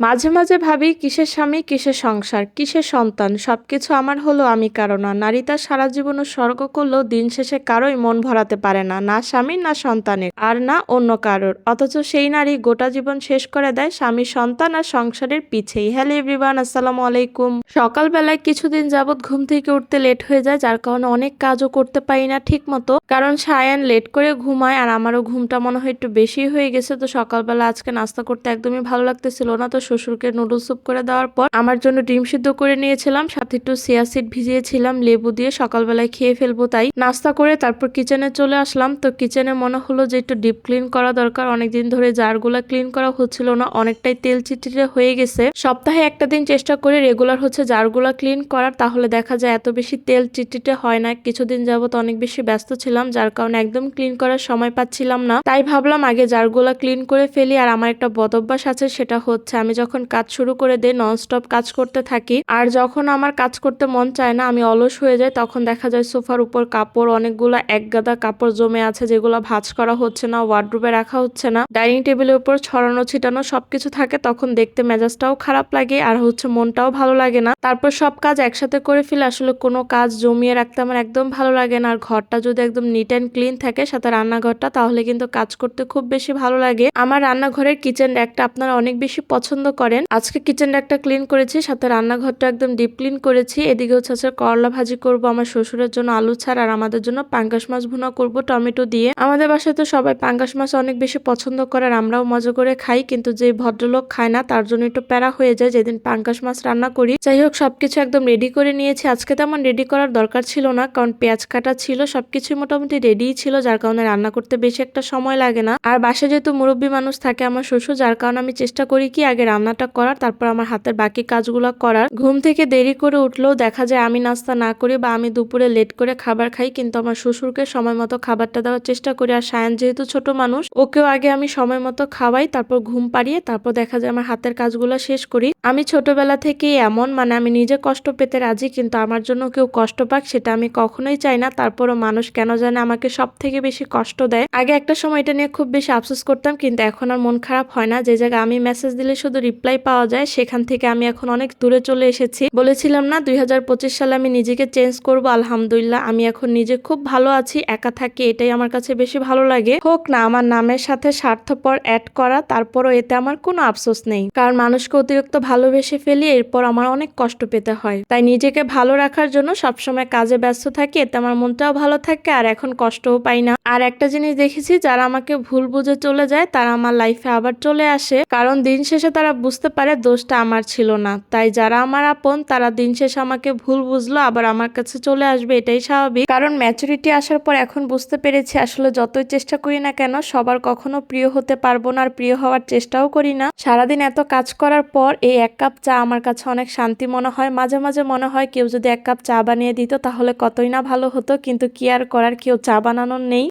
মাঝে মাঝে ভাবি, কিসের স্বামী, কিসের সংসার, কিসের সন্তান? সবকিছু আমার হলো আমি কারও না নারী তার সারা জীবন স্বর্গ করলেও দিন শেষে কারোই মন ভরাতে পারে না না স্বামীর না সন্তানের, আর না অন্য কারোর। অথচ সেই নারী গোটা জীবন শেষ করে দেয় স্বামী, সন্তান আর সংসারের পিছেই। হ্যালো এভরিওয়ান, আসসালামু আলাইকুম। সকালবেলায় কিছুদিন যাবৎ ঘুম থেকে উঠতে লেট হয়ে যায়, যার কারণে অনেক কাজও করতে পারি না ঠিক মতো কারণ সায়ান লেট করে ঘুমায় আর আমারও ঘুমটা মনে হয় একটু বেশি হয়ে গেছে। তো সকালবেলা আজকে নাস্তা করতে একদমই ভালো লাগতেছিল না। তো শ্বশুরকে নুডলস স্যুপ করে দেওয়ার পর আমার জন্য ডিম সিদ্ধ করে নিয়েছিলাম, সাথে একটু সিয়া সিড ভিজিয়েছিলাম, লেবু দিয়ে সকালবেলায় খেয়ে ফেলব তাই। নাস্তা করে তারপর কিচেনে চলে আসলাম। তো কিচেনে মনে হলো যে একটু ডিপ ক্লিন করা দরকার। অনেকদিন ধরে জারগুলা ক্লিন করা হচ্ছিল না, অনেকটাই তেল চিটচিটে হয়ে গেছে। সপ্তাহে একটা দিন চেষ্টা করে রেগুলার হচ্ছে জারগুলা ক্লিন করার, তাহলে দেখা যায় এত বেশি তেল চিটচিটে হয় না। কিছুদিন যাবত অনেক বেশি ব্যস্ত ছিলাম, যার কারণে একদম ক্লিন করার সময় পাচ্ছিলাম না। তাই ভাবলাম আগে জারগুলা ক্লিন করে ফেলি। আর আমার একটা বদভ্যাস আছে, সেটা হচ্ছে আমি যখন কাজ শুরু করে দিই ননস্টপ কাজ করতে থাকি। আর যখন আমার কাজ করতে মন চায় না, আমি অলস হয়ে যাই, তখন দেখা যায় সোফার উপর কাপড়, অনেকগুলো এক গাদা কাপড় জমে আছে, যেগুলো ভাঁজ করা হচ্ছে না ওয়ার্ডরোবে রাখা হচ্ছে না। ডাইনিং টেবিলের উপর ছড়ানো, ছিটানো সবকিছু থাকে, তখন দেখতে মেজাজটাও খারাপ লাগে আর হচ্ছে মনটাও ভালো লাগে না। তারপর সব কাজ একসাথে করে ফেলে, আসলে কোনো কাজ জমিয়ে রাখতে আমার একদম ভালো লাগে না। আর ঘরটা যদি একদম নিট অ্যান্ড ক্লিন থাকে, সাথে রান্নাঘরটা, তাহলে কিন্তু কাজ করতে খুব বেশি ভালো লাগে। আমার রান্নাঘরের কিচেন র্যাকটা আপনারা অনেক বেশি পছন্দ করেন। আজকে কিচেন র্যাকটা ক্লিন করেছি, সাথে রান্নাঘরটা একদম ডিপ ক্লিন করেছি। এদিকে হচ্ছে আজকে করলা ভাজি করব, আমার শ্বশুরের জন্য আলু ছাড়, আর আমাদের জন্য পাঙ্গাস মাছ ভুনা করব, টমেটো দিয়ে। আমাদের বাসায় তো সবাই পাঙ্গাস মাছ অনেক বেশি পছন্দ করে, আর আমরাও মজা করে খাই, কিন্তু যে ভদ্রলোক খায় না, তার জন্য একটু প্যারা হয়ে যায় যেদিন পাঙ্গাস মাছ রান্না করি। যাই হোক, সবকিছু একদম রেডি করে নিয়েছি। আজকে তেমন রেডি করার দরকার ছিল না, কারণ পেঁয়াজ কাটা ছিল, সবকিছু মোটামুটি রেডিই ছিল, যার কারণে রান্না করতে বেশি একটা সময় লাগে না। আর বাসায় যেহেতু মুরব্বী মানুষ থাকে আমার শ্বশুর, যার কারণে আমি চেষ্টা করি কি আগে রান্নাটা করার, তারপর আমার হাতের বাকি কাজগুলো করার। ঘুম থেকে দেরি করে উঠলেও দেখা যায় আমি নাস্তা না করি বা আমি দুপুরে লেট করে খাবার খাই, কিন্তু আমার শ্বশুরকে সময় মতো খাবারটা দেওয়ার চেষ্টা করি। আর সায়ান যেহেতু ছোট মানুষ, ওকেও আগে আমি সময় মতো খাওয়াই, তারপর ঘুম পাড়িয়ে তারপর দেখা যায় আমার হাতের কাজগুলো শেষ করি। আমি ছোটবেলা থেকেই এমন মানে আমি নিজে কষ্ট পেতে রাজি, কিন্তু আমার জন্য কেউ কষ্ট পাক সেটা আমি কখনোই চাই না। তারপরও মানুষ কেন জানে আমাকে সব থেকে বেশি কষ্ট দেয়। আগে একটা সময় এটা নিয়ে খুব বেশি আফসোস করতাম, কিন্তু এখন আর মন খারাপ হয় না। যে জায়গায় আমি মেসেজ দিলে শুধু রিপ্লাই পাওয়া যায়, সেখান থেকে আমি এখন অনেক দূরে চলে এসেছি। বলেছিলাম না, দুই হাজার পঁচিশ সালে আমি নিজেকে চেঞ্জ করব, আলহামদুলিল্লাহ, আমি এখন নিজে খুব ভালো আছি, একা থাকি, এটাই আমার কাছে বেশি ভালো লাগে। হোক না, আমার নামের সাথে স্বার্থপর অ্যাড করা, তারপরও এতে আমার কোনো আফসোস নেই। কারণ মানুষকে অতিরিক্ত ভালোবেসে ফেলি, এরপর আমার অনেক কষ্ট পেতে হয়। তাই নিজেকে ভালো রাখার জন্য সবসময় কাজে ব্যস্ত থাকি, এতে আমার মনটাও ভালো থাকে, আর এখন কষ্টও পাই না। আর একটা জিনিস দেখেছি, যারা আমাকে ভুল বুঝে চলে যায়, তারা আমার লাইফে আবার চলে আসে। কারণ দিন শেষে তারা বুঝতে পারে দোষটা আমার ছিল না। তাই যারা আমার আপন, তারা দিন শেষে আমাকে ভুল বুঝলো, আবার আমার কাছে চলে আসবে, এটাই স্বাভাবিক। কারণ ম্যাচুরিটি আসার পর এখন বুঝতে পেরেছি, আসলে যতই চেষ্টা করি না কেন, সবার কখনো প্রিয় হতে পারব না, আর প্রিয় হওয়ার চেষ্টাও করি না। সারাদিন এত কাজ করার পর এই এক কাপ চা আমার কাছে অনেক শান্তি মনে হয়। মাঝে মাঝে মনে হয় কেউ যদি এক কাপ চা বানিয়ে দিত, তাহলে কতই না ভালো হতো, কিন্তু কি আর করার, কেউ চা বানানোর নেই।